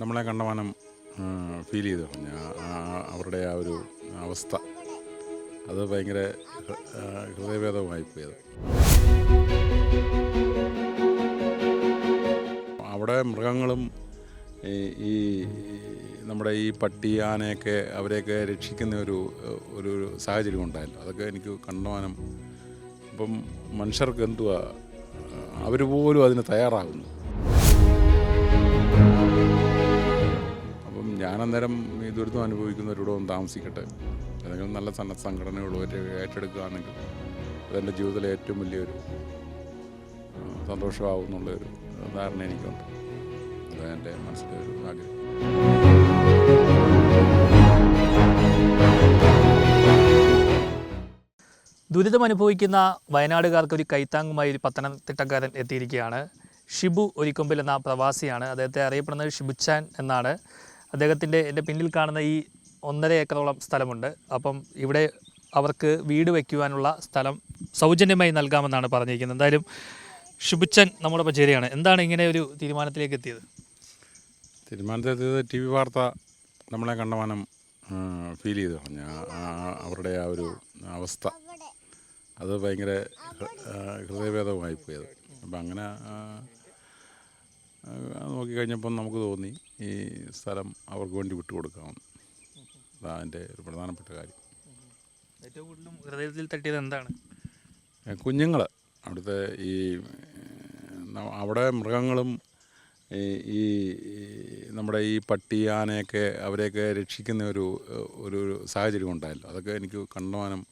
നമ്മളെ കണ്ടമാനം ഫീൽ ചെയ്തു. അവരുടെ ആ ഒരു അവസ്ഥ. അത് ഭയങ്കര ഹൃദയഭേദമായി പോയത്. അവിടെ മൃഗങ്ങളും ഈ നമ്മുടെ ഈ പട്ടി ആനയൊക്കെ അവരെയൊക്കെ രക്ഷിക്കുന്ന ഒരു ഒരു ഒരു സാഹചര്യം ഉണ്ടായല്ലോ. അതൊക്കെ എനിക്ക് കണ്ടമാനം ഇപ്പം മനുഷ്യർക്ക് എന്തുവാ അവർ പോലും അതിന് തയ്യാറാകുന്നു. ഞാനന്നേരം ഈ ദുരിതം അനുഭവിക്കുന്നവരോട് ഒന്ന് താമസിക്കട്ടെ. ഏതെങ്കിലും നല്ല സന്നദ്ധ സംഘടനകളോ ഏറ്റെടുക്കുകയാണെങ്കിൽ അതെന്റെ ജീവിതത്തിലെ ഏറ്റവും വലിയൊരു സന്തോഷമാവും എന്നുള്ളൊരു ധാരണ എനിക്കുണ്ട്. അതാണ് എന്റെ മനസ്സിലെ ഒരു ആഗ്രഹം. ദുരിതമനുഭവിക്കുന്ന വയനാടുകാർക്ക് ഒരു കൈത്താങ്ങുമായി ഒരു പത്തനംതിട്ടക്കാരൻ എത്തിയിരിക്കുകയാണ്. ഷിബു ഒരിക്കൊമ്പിൽ എന്ന പ്രവാസിയാണ്. അദ്ദേഹത്തെ അറിയപ്പെടുന്നത് ഷിബുച്ചാൻ എന്നാണ്. അദ്ദേഹത്തിന്റെ എന്റെ പിന്നിൽ കാണുന്ന ഈ ഒന്നര ഏക്കറോളം സ്ഥലമുണ്ട്. അപ്പം ഇവിടെ അവർക്ക് വീട് വയ്ക്കുവാനുള്ള സ്ഥലം സൗജന്യമായി നൽകാമെന്നാണ് പറഞ്ഞിരിക്കുന്നത്. എന്തായാലും ശുഭിച്ചൻ നമ്മുടെ പച്ചേരിയാണ് എന്താണ് ഇങ്ങനെ ഒരു തീരുമാനത്തിലേക്ക് എത്തിയത്? തീരുമാനത്തിലെത്തിയത് ടി വി വാർത്ത നമ്മളെ കണ്ടമാനം ഫീൽ ചെയ്തു പറഞ്ഞു അവരുടെ ആ ഒരു അവസ്ഥ. അത് ഭയങ്കര ഹൃദയഭേദമായി പോയത് അപ്പം അങ്ങനെ നോക്കിക്കഴിഞ്ഞപ്പം നമുക്ക് തോന്നി ഈ സ്ഥലം അവർക്ക് വേണ്ടി വിട്ടുകൊടുക്കാമെന്ന് അതാണ് എന്റെ ഒരു പ്രധാനപ്പെട്ട കാര്യം. ഏറ്റവും കൂടുതലും ഹൃദയത്തിൽ തട്ടിയത് എന്താണ്? കുഞ്ഞുങ്ങൾ അവിടുത്തെ ഈ അവിടെ മൃഗങ്ങളും ഈ നമ്മുടെ ഈ പട്ടി ആനയൊക്കെ അവരെയൊക്കെ രക്ഷിക്കുന്ന ഒരു ഒരു സാഹചര്യം ഉണ്ടായല്ലോ. അതൊക്കെ എനിക്ക് കണ്ടമാനം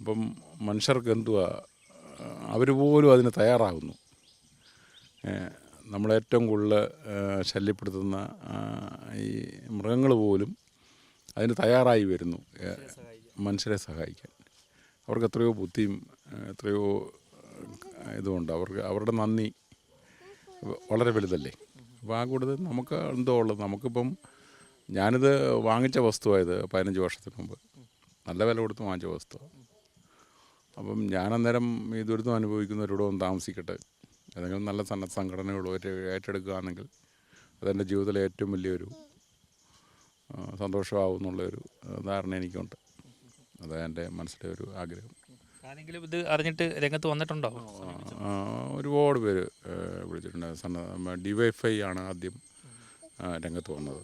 അപ്പം മനുഷ്യർക്ക് എന്തുവാ അവർ പോലും അതിന് തയ്യാറാകുന്നു. നമ്മളേറ്റവും കൂടുതൽ ശല്യപ്പെടുത്തുന്ന ഈ മൃഗങ്ങൾ പോലും അതിന് തയ്യാറായി വരുന്നു. മനുഷ്യരെ സഹായിക്കാൻ. അവർക്ക് എത്രയോ ബുദ്ധിയും എത്രയോ ഇതുമുണ്ട്. അവർക്ക് അവരുടെ നന്ദി വളരെ വലുതല്ലേ? അപ്പോൾ ആ കൂടുതൽ നമുക്ക് എന്തോ ഉള്ളത്? നമുക്കിപ്പം ഞാനിത് വാങ്ങിച്ച വസ്തുവായത് പതിനഞ്ച് വർഷത്തിന് മുമ്പ്. നല്ല വില കൊടുത്ത് വാങ്ങിച്ച വസ്തു അപ്പം ഞാനന്നേരം ഈ ദുരിതം അനുഭവിക്കുന്നവരോടൊന്നും താമസിക്കട്ടെ. ഏതെങ്കിലും നല്ല സന്നദ്ധ സംഘടനകളോ ഏറ്റെടുക്കുകയാണെങ്കിൽ അതെന്റെ ജീവിതത്തിലെ ഏറ്റവും വലിയൊരു സന്തോഷമാവും എന്നുള്ളൊരു ധാരണ എനിക്കുണ്ട്. അതാണ് എന്റെ മനസ്സിലെ ഒരു ആഗ്രഹം. ആരെങ്കിലും ഇത് അറിഞ്ഞിട്ട് രംഗത്ത് വന്നിട്ടുണ്ടോ? ഒരുപാട് പേര് വിളിച്ചിട്ടുണ്ട്. സന്ന ഡിവൈഫൈ ആണ് ആദ്യം രംഗത്ത് വന്നത്.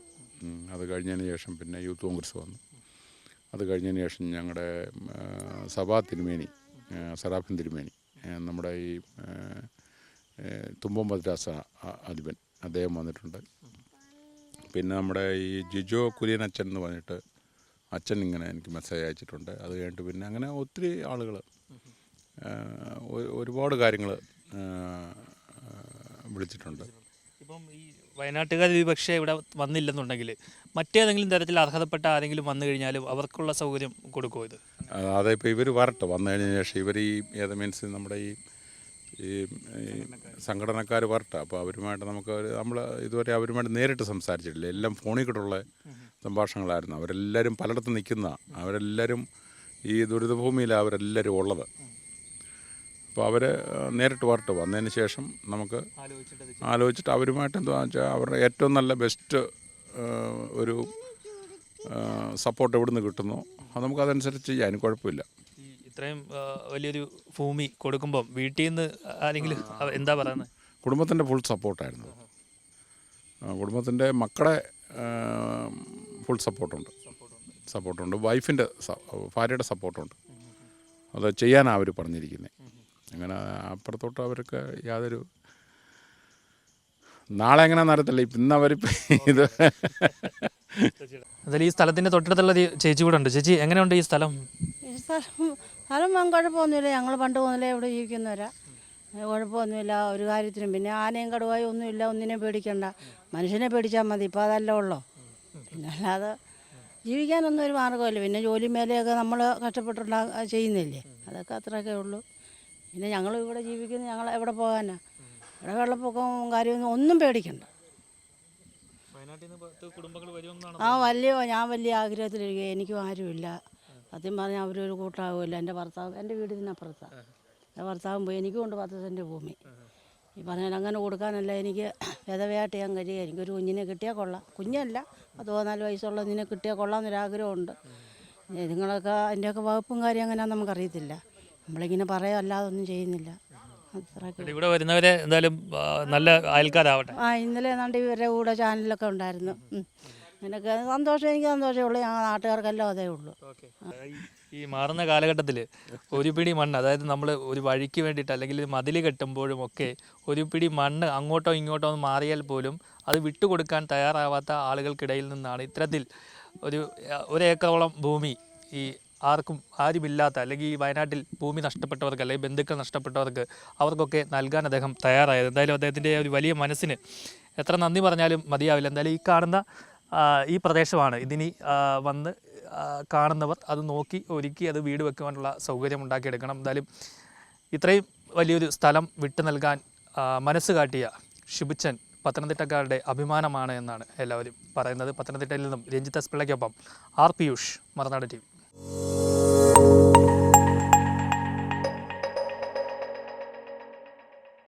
അത് കഴിഞ്ഞതിന് ശേഷം പിന്നെ യൂത്ത് കോൺഗ്രസ് വന്നു. അത് കഴിഞ്ഞതിന് ശേഷം ഞങ്ങളുടെ സഭാ തിരുമേനി സറാഫിൻ തിരുമേനി നമ്മുടെ ഈ തുമ്പം മദ്രാസ അധിപൻ. അദ്ദേഹം വന്നിട്ടുണ്ട്. പിന്നെ നമ്മുടെ ഈ ജിജോ കുര്യൻ അച്ഛൻ എന്ന് പറഞ്ഞിട്ട് അച്ഛൻ ഇങ്ങനെ എനിക്ക് മെസ്സേജ് അയച്ചിട്ടുണ്ട്. അത് കഴിഞ്ഞിട്ട് പിന്നെ അങ്ങനെ ഒത്തിരി ആളുകൾ ഒരുപാട് കാര്യങ്ങൾ വിളിച്ചിട്ടുണ്ട്. ഇപ്പം ഈ വയനാട്ടുകാർ പക്ഷേ ഇവിടെ വന്നില്ലെന്നുണ്ടെങ്കിൽ മറ്റേതെങ്കിലും തരത്തിൽ അർഹതപ്പെട്ട ആരെങ്കിലും വന്നു കഴിഞ്ഞാലും അവർക്കുള്ള സൗകര്യം കൊടുക്കുമോ ഇത്? അതായത് ഇപ്പോൾ ഇവർ വരട്ടെ. വന്നു കഴിഞ്ഞ ശേഷം ഇവർ ഈ ഏത് മീൻസ് നമ്മുടെ ഈ ഈ സംഘടനക്കാർ വരട്ടെ. അപ്പോൾ അവരുമായിട്ട് നമുക്ക് നമ്മൾ ഇതുവരെ അവരുമായിട്ട് നേരിട്ട് സംസാരിച്ചിട്ടില്ല. എല്ലാം ഫോണിൽ കൂടെയുള്ള സംഭാഷണങ്ങളായിരുന്നു. അവരെല്ലാവരും പലയിടത്തും നിൽക്കുന്ന അവരെല്ലാവരും ഈ ദുരിതഭൂമിയിലാണ് അവരെല്ലാവരും ഉള്ളത്. അപ്പോൾ അവർ നേരിട്ട് വരട്ടെ. വന്നതിന് ശേഷം നമുക്ക് ആലോചിച്ചിട്ട് അവരുമായിട്ട് എന്താ വെച്ചാൽ അവരുടെ ഏറ്റവും നല്ല ബെസ്റ്റ് ഒരു സപ്പോർട്ട് എവിടെ നിന്ന് കിട്ടുന്നോ അത് നമുക്കതനുസരിച്ച് ചെയ്യാൻ കുഴപ്പമില്ല. ഇത്രയും വലിയൊരു ഭൂമി കൊടുക്കുമ്പം വീട്ടിൽ നിന്ന് ആരെങ്കിലും എന്താ പറയുന്നത് കുടുംബത്തിന്റെ ഫുൾ സപ്പോർട്ടായിരുന്നു. കുടുംബത്തിന്റെ മക്കളെ ഫുൾ സപ്പോർട്ടുണ്ട്. സപ്പോർട്ടുണ്ട്. വൈഫിന്റെ ഭാര്യയുടെ സപ്പോർട്ടുണ്ട്. അത് ചെയ്യാനാണ് അവർ പറഞ്ഞിരിക്കുന്നത് അങ്ങനെ അപ്പുറത്തോട്ട് അവർക്ക് യാതൊരു നാളെ എങ്ങനെ നടത്തില്ല ഇപ്പം ഇന്ന് അവർ ഇത് അതിൽ ഈ സ്ഥലത്തിന്റെ തൊട്ടടുത്തുള്ള ചേച്ചി കൂടെ ഉണ്ട്. ചേച്ചി എങ്ങനെയുണ്ട് ഈ സ്ഥലം? ഈ സ്ഥലം കുഴപ്പമൊന്നുമില്ല. ഞങ്ങൾ പണ്ട് മുതലേ ഇവിടെ ജീവിക്കുന്നവരാ. കുഴപ്പമൊന്നുമില്ല. ഒരു കാര്യത്തിനും പിന്നെ ആനയും കടുവായി ഒന്നുമില്ല. ഒന്നിനെ പേടിക്കണ്ട. മനുഷ്യനെ പേടിച്ചാൽ മതി. ഇപ്പോൾ അതല്ല ഉള്ളോ. പിന്നെ അല്ലാതെ ജീവിക്കാനൊന്നും ഒരു മാർഗമില്ല പിന്നെ ജോലി മേലെയൊക്കെ നമ്മൾ കഷ്ടപ്പെട്ടുണ്ടാ ചെയ്യുന്നില്ലേ? അതൊക്കെ അത്രയൊക്കെ ഉള്ളൂ. പിന്നെ ഞങ്ങൾ ഇവിടെ ജീവിക്കുന്ന ഞങ്ങൾ എവിടെ പോകാനാ? ഇവിടെ വെള്ളപ്പൊക്കവും കാര്യമൊന്നും ഒന്നും പേടിക്കണ്ട. ആ വലിയ ഞാൻ വലിയ ആഗ്രഹത്തിലിരിക്കുക എനിക്കും ആരുമില്ല. സത്യം പറഞ്ഞാൽ അവരൊരു കൂട്ടാവുമല്ലോ. എന്റെ ഭർത്താവ് എന്റെ വീടിനപ്പുറത്താണ് എന്റെ ഭർത്താവും പോയി. എനിക്കും ഉണ്ട് പത്ത് സെന്റ് ഭൂമി. ഈ പറഞ്ഞാൽ അങ്ങനെ കൊടുക്കാനല്ല എനിക്ക് വിധവയായിട്ട് ഞാൻ കഴിയുക. എനിക്കൊരു കുഞ്ഞിനെ കിട്ടിയാൽ കൊള്ളാം. കുഞ്ഞല്ല പത്ത് പതിനാല് വയസ്സുള്ള നിന്നെ കിട്ടിയാൽ കൊള്ളാം എന്നൊരാഗ്രഹമുണ്ട് നിങ്ങളൊക്കെ അതിന്റെയൊക്കെ വകുപ്പും കാര്യം എങ്ങനെയാണെന്ന് നമുക്കറിയത്തില്ല. നമ്മളിങ്ങനെ പറയാം അല്ലാതെ ഒന്നും ചെയ്യുന്നില്ല ഇവിടെ വരുന്നവരെ എന്തായാലും നല്ല അയൽക്കാരാവട്ടെ. ആ ഇന്നലെ ഏതാണ്ട് ഇവരുടെ കൂടെ ചാനലൊക്കെ ഉണ്ടായിരുന്നു. ഉം. എനിക്ക് സന്തോഷം എനിക്ക് സന്തോഷമേ ഉള്ളൂ. ഞങ്ങൾ നാട്ടുകാർക്കെല്ലാം അതേ ഉള്ളൂ. ഈ മാറുന്ന കാലഘട്ടത്തിൽ ഒരു പിടി മണ്ണ് അതായത് നമ്മൾ ഒരു വഴിക്ക് വേണ്ടിയിട്ട് അല്ലെങ്കിൽ മതിൽ കെട്ടുമ്പോഴും ഒക്കെ ഒരു പിടി മണ്ണ് അങ്ങോട്ടോ ഇങ്ങോട്ടോ ഒന്ന് മാറിയാൽ പോലും അത് വിട്ടുകൊടുക്കാൻ തയ്യാറാവാത്ത ആളുകൾക്കിടയിൽ നിന്നാണ് ഇത്തരത്തിൽ ഒരു ഒരേക്കറോളം ഭൂമി ഈ ആർക്കും ആരുമില്ലാത്ത അല്ലെങ്കിൽ ഈ വയനാട്ടിൽ ഭൂമി നഷ്ടപ്പെട്ടവർക്ക് അല്ലെങ്കിൽ ബന്ധുക്കൾ നഷ്ടപ്പെട്ടവർക്ക് അവർക്കൊക്കെ നൽകാൻ അദ്ദേഹം തയ്യാറായത്. എന്തായാലും അദ്ദേഹത്തിന്റെ ഒരു വലിയ മനസ്സിന് എത്ര നന്ദി പറഞ്ഞാലും മതിയാവില്ല. എന്തായാലും ഈ കാണുന്ന ഈ പ്രദേശമാണ്. ഇതിനി വന്ന് കാണുന്നവർ അത് നോക്കി ഒരുക്കി അത് വീട് വെക്കുവാനുള്ള സൗകര്യം ഉണ്ടാക്കിയെടുക്കണം. എന്തായാലും ഇത്രയും വലിയൊരു സ്ഥലം വിട്ടു നൽകാൻ മനസ്സ് കാട്ടിയ ഷിബുച്ചൻ പത്തനംതിട്ടക്കാരുടെ അഭിമാനമാണ് എന്നാണ് എല്ലാവരും പറയുന്നത്. പത്തനംതിട്ടയിൽ നിന്നും രഞ്ജിത്ത് എസ് പിള്ളയ്ക്കൊപ്പം ആർ പിയൂഷ് മറുനാട് ടി